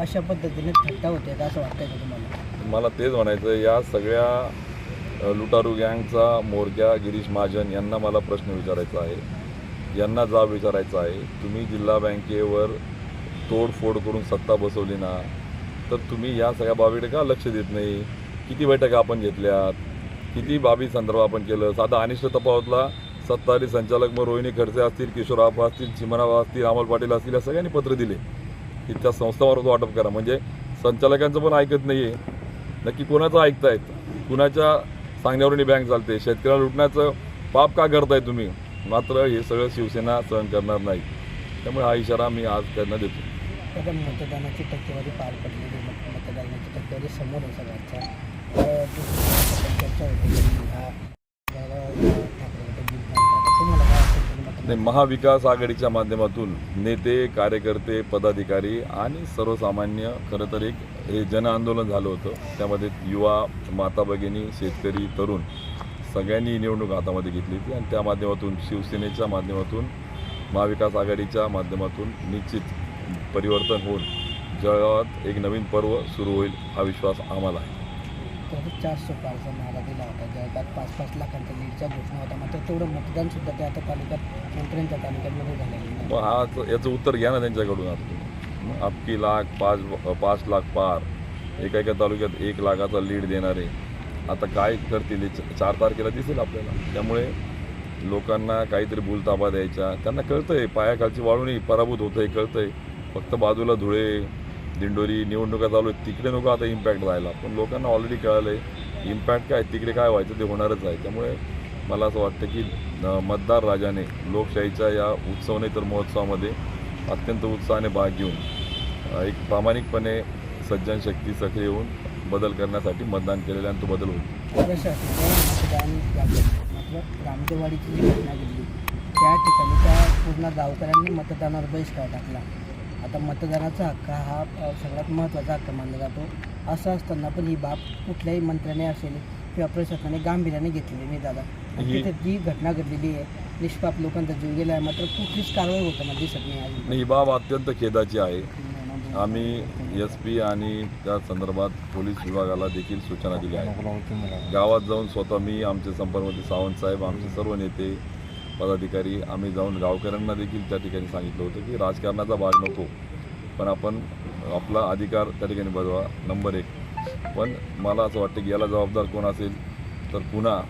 अशा पद्धतीने थट्टा होते का असं वाटतंय का तुम्हाला? मला तेच म्हणायचं या सगळ्या लुटारू गँगचा मोरक्या गिरीश महाजन यांना मला प्रश्न विचारायचा आहे. यांना जाब विचारायचा आहे. तुम्ही जिल्हा बँकेवर तोडफोड करून सत्ता बसवली ना तर तुम्ही या सगळ्या बाबीकडे का लक्ष देत नाही? किती बैठका आपण घेतल्यात? किती बाबी संदर्भ आपण केलं? साधा अनिष्ट तपावतला सत्ताधारी संचालक मग रोहिणी खडसे असतील किशोर आप असतील चिमनाबा असतील अमोल पाटील असतील या सगळ्यांनी पत्र दिले. तिथच्या त्या संस्थामार्फत वाटप करा. म्हणजे संचालकांचं पण ऐकत नाही आहे नक्की कोणाचं ऐकतायत? कुणाच्या सांगण्यावरून ही बँक चालते. शेतकऱ्याला लुटण्याचं पाप का करताय तुम्ही? मात्र हे सगळं शिवसेना सहन करणार नाही. त्यामुळे हा इशारा मी आज त्यांना देतो. मतदानाची टक्केवारी पार पडलेली मतदानाची टक्केवारी समोर आहे सगळ्यांच्या. नाही महाविकास आघाडीच्या माध्यमातून नेते कार्यकर्ते पदाधिकारी आणि सर्वसामान्य खरं तर एक हे जनआंदोलन झालं होतं. त्यामध्ये युवा माता भगिनी शेतकरी तरुण सगळ्यांनी निवडणूक हातामध्ये घेतली होती आणि त्या माध्यमातून शिवसेनेच्या माध्यमातून महाविकास आघाडीच्या माध्यमातून निश्चित परिवर्तन होऊन जळगावात एक नवीन पर्व सुरू होईल हा विश्वास आम्हाला आहे. तर चारशे पारचा नारा दिला होता. जगात पाच पाच लाखांचा लीडचा घोषणा होता. मात्र तेवढं मतदान सुद्धा त्या आता तालुक्यात मंत्र्यांच्या तालुक्यामध्ये झालेलं हा याचं उत्तर घ्या ना त्यांच्याकडून आता तुम्ही. लाख पाच पाच लाख पार. एका एका तालुक्यात एक लाखाचा लीड देणारे. आता काय करतील चार तारखेला दिसेल आपल्याला. त्यामुळे लोकांना काहीतरी भूलताबा द्यायच्या. त्यांना कळतंय पायाखालची वाळूनही पराभूत होतंय कळतंय. फक्त बाजूला धुळे दिंडोरी निवडणुका चालू आहेत तिकडे नको आता इम्पॅक्ट राहिला पण लोकांना ऑलरेडी कळलं आहे इम्पॅक्ट काय तिकडे काय व्हायचं ते होणारच आहे. त्यामुळे मला असं वाटतं की मतदार राजाने लोकशाहीच्या या उत्सव नाही तर महोत्सवामध्ये अत्यंत उत्साहाने भाग घेऊन एक प्रामाणिकपणे सज्जन शक्ती सक्रिय होऊन बदल करण्यासाठी मतदान केलेलं आणि तो बदल होईल. रामदेवाडीची जी घटना घडली त्या ठिकाणी त्या पूर्ण गावकऱ्यांनी मतदानावर बहिष्कार टाकला. आता मतदानाचा हक्क हा सगळ्यात महत्त्वाचा हक्क मानला जातो. असं असताना पण ही बाब कुठल्याही मंत्र्याने असेल किंवा प्रशासनाने गांभीर्याने घेतलेली नाही दादा. तिथे जी घटना घडलेली आहे निष्पाप लोकांचा जीव गेला आहे मात्र कुठलीच कारवाई होताना दिसत नाही ही बाब अत्यंत खेदाची आहे. आम्ही एस पी आणि त्या संदर्भात पोलीस विभागाला देखील सूचना दिल्या आहेत. गावात जाऊन स्वतः मी आमचे संपर्कमंत्री सावंत साहेब आमचे सर्व नेते पदाधिकारी आम्ही जाऊन गावकऱ्यांना देखील त्या ठिकाणी सांगितलं होतं की राजकारणाचा भाग नको पण आपण आपला अधिकार त्या ठिकाणी बजवा नंबर एक. पण मला असं वाटतं की याला जबाबदार कोण असेल तर पुन्हा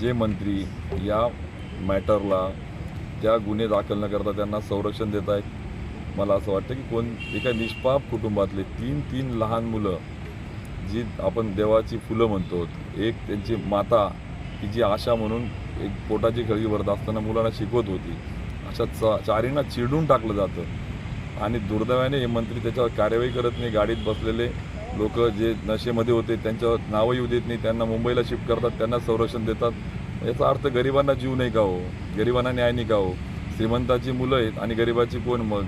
जे मंत्री या मॅटरला त्या गुन्हे दाखल न करता त्यांना संरक्षण देत आहेत मला असं वाटतं की कोण एका निष्पाप कुटुंबातले तीन तीन लहान मुलं जी आपण देवाची फुलं म्हणतो एक त्यांची माता की जी आशा म्हणून एक पोटाची खळगी भरत असताना मुलांना शिकवत होती. अशा चा चारींना चिडून टाकलं जातं. आणि दुर्दैवाने हे मंत्री त्याच्यावर कार्यवाही करत नाही गाडीत बसलेले लोक जे नशेमध्ये होते त्यांच्यावर नावं येऊ देत नाही त्यांना मुंबईला शिफ्ट करतात त्यांना संरक्षण देतात. याचा अर्थ गरिबांना जीव नाही का हो? गरिबांना न्याय नाही का हो? श्रीमंताची मुलं आहेत आणि गरिबाची कोण मग?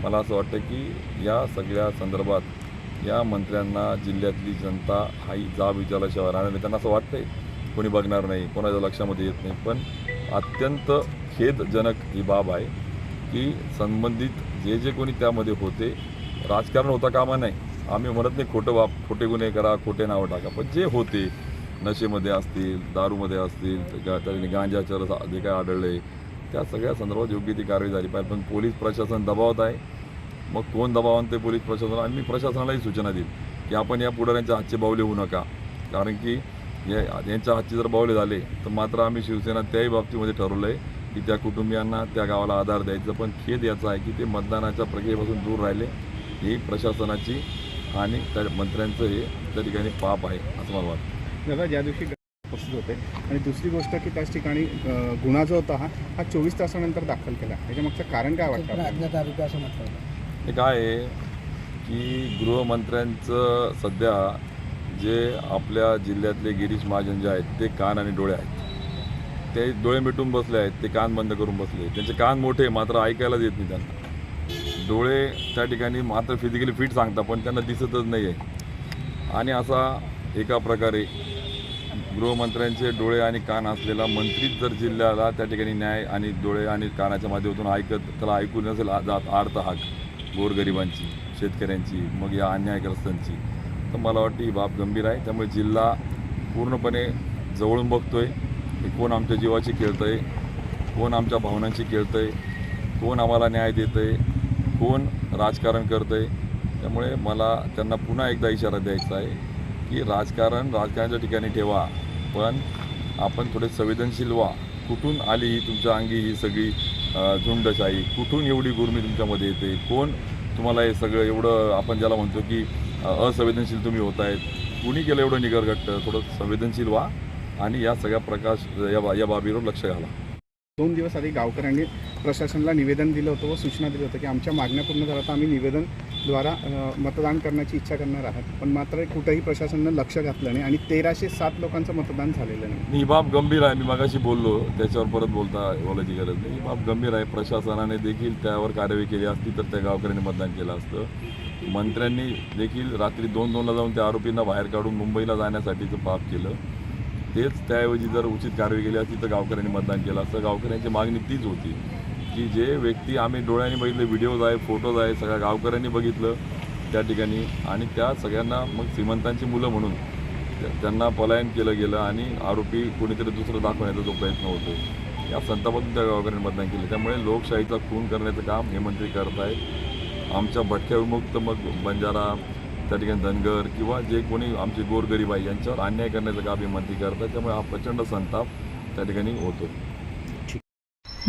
मला असं वाटतं की या सगळ्या संदर्भात या मंत्र्यांना जिल्ह्यातली जनता हाही जाब विचारल्याशिवाय राहणार नाही. त्यांना असं वाटतंय. कोणी बघणार नाही कोणाच्या लक्षामध्ये येत नाही. पण अत्यंत खेदजनक ही बाब आहे की संबंधित जे जे कोणी त्यामध्ये होते राजकारण होता कामा नाही आम्ही म्हणत नाही खोटं बाप खोटे गुन्हे करा खोटे नावं टाका. पण जे होते नशेमध्ये असतील दारूमध्ये असतील त्याने गांजाच्या गांजाचं रस जे काय आढळले त्या सगळ्या संदर्भात योग्य ती कारवाई झाली पाहिजे. पण पोलीस प्रशासन दबावत आहे. मग कोण दबाव आणते पोलीस प्रशासन? आणि मी प्रशासनालाही सूचना देईल की आपण या पुढाऱ्यांच्या हातचे बावले होऊ नका. कारण की या यांच्या हातचे जर बावले झाले तर मात्र आम्ही शिवसेना त्याही बाबतीमध्ये ठरवलं आहे की त्या कुटुंबियांना त्या गावाला आधार द्यायचं. पण खेद याचा आहे की ते मतदानाच्या प्रक्रियेपासून दूर राहिले ही प्रशासनाची आणि त्या मंत्र्यांचं हे त्या ठिकाणी पाप आहे असं मला वाटतं. दादा ज्या दिवशी उपस्थित होते आणि दुसरी गोष्ट की त्याच ठिकाणी गुन्हा जो होता हा हा चोवीस तासानंतर दाखल केला. याच्यामागचं कारण काय वाटतं असं म्हटलं हे काय आहे की गृहमंत्र्यांचं सध्या जे आपल्या जिल्ह्यातले गिरीश महाजन जे आहेत ते कान आणि डोळे आहेत. ते डोळे मिटून बसले आहेत ते कान बंद करून बसले त्यांचे कान मोठे मात्र ऐकायला देत नाही त्यांना. डोळे त्या ठिकाणी मात्र फिजिकली फिट सांगतात पण त्यांना दिसतच नाही आहे आणि असा एका प्रकारे गृहमंत्र्यांचे डोळे आणि कान असलेला मंत्रीच जर जिल्ह्याला त्या ठिकाणी न्याय आणि डोळे आणि कानाच्या माध्यमातून ऐकत त्याला ऐकू नसेल जात आर्त हाक. गोरगरिबांची शेतकऱ्यांची मग या अन्यायग्रस्तांची. तर मला वाटतं ही बाब गंभीर आहे. त्यामुळे जिल्हा पूर्णपणे जवळून बघतो की कोण आमच्या जीवाची आहे कोण आमच्या भावनांची आहे कोण आम्हाला न्याय देतं आहे कोण राजकारण करतं आहे त्यामुळे मला त्यांना पुन्हा एकदा इशारा द्यायचा आहे की राजकारण राजकारणाच्या ठिकाणी ठेवा. पण आपण थोडे संवेदनशील व्हा. कुठून आली ही तुमच्या अंगी ही सगळी झुंडशाही? कुठून एवढी गुरमी तुमच्यामध्ये येते? कोण तुम्हाला हे सगळं एवढं आपण ज्याला म्हणतो की असंवेदनशील तुम्ही होत आहेत कुणी केलं एवढं निगरगट्ट? थोडं संवेदनशील व्हा आणि या सगळ्या प्रकाश या बा या बाबीवर लक्ष घाला. दोन दिवस आधी गावकऱ्यांनी प्रशासनाला निवेदन दिलं होतं व सूचना दिली होतं की आमच्या मागण्या पूर्ण झाल्या तर आम्ही निवेदनद्वारा मतदान करण्याची इच्छा करणार आहात. पण मात्र कुठंही प्रशासनानं लक्ष घातलं नाही आणि तेराशे सात लोकांचं मतदान झालेलं नाही. ही बाब गंभीर आहे. मी मगाशी बोललो. त्याच्यावर परत बोलता बोलायची गरज नाही. ही बाब गंभीर आहे. प्रशासनाने देखील त्यावर कार्यवाही केली असती तर त्या गावकऱ्यांनी मतदान केलं असतं. मंत्र्यांनी देखील रात्री दोन दोनला जाऊन त्या आरोपींना बाहेर काढून मुंबईला जाण्यासाठीचं पाप केलं. तेच त्याऐवजी जर उचित कारवाई केली असती तर गावकऱ्यांनी मतदान केलं असतं. गावकऱ्यांची मागणी तीच होती की जे व्यक्ती आम्ही डोळ्यांनी बघितले व्हिडिओज आहे फोटोज आहे सगळ्या गावकऱ्यांनी बघितलं त्या ठिकाणी. आणि त्या सगळ्यांना मग श्रीमंतांची मुलं म्हणून त्या- त्यांना पलायन केलं गेलं आणि आरोपी कोणीतरी दुसरं दाखवण्याचा जो प्रयत्न होतो या संतापातून त्या गावकऱ्यांनी मतदान केलं. त्यामुळे लोकशाहीचा खून करण्याचं काम हे मंत्री करत आहेत आमच्या भटक्या विमुक्त मग बंजारा त्या ठिकाणी धनगर किंवा जे कोणी आमचे गोरगरीब आहे यांच्यावर अन्याय करण्याचं काम हे मंत्री त्यामुळे हा प्रचंड संताप त्या ठिकाणी होतो.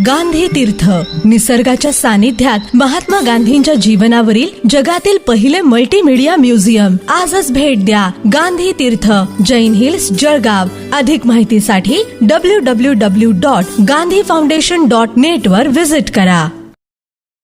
गांधी तीर्थ निसर्गाच्या सानिध्यात महात्मा गांधींच्या जीवनावरील जगातील पहिले मल्टीमीडिया म्युझियम आजच भेट द्या गांधी तीर्थ जैन हिल्स जळगाव. अधिक माहितीसाठी W W W dot Gandhi foundation dot net वर विजिट करा.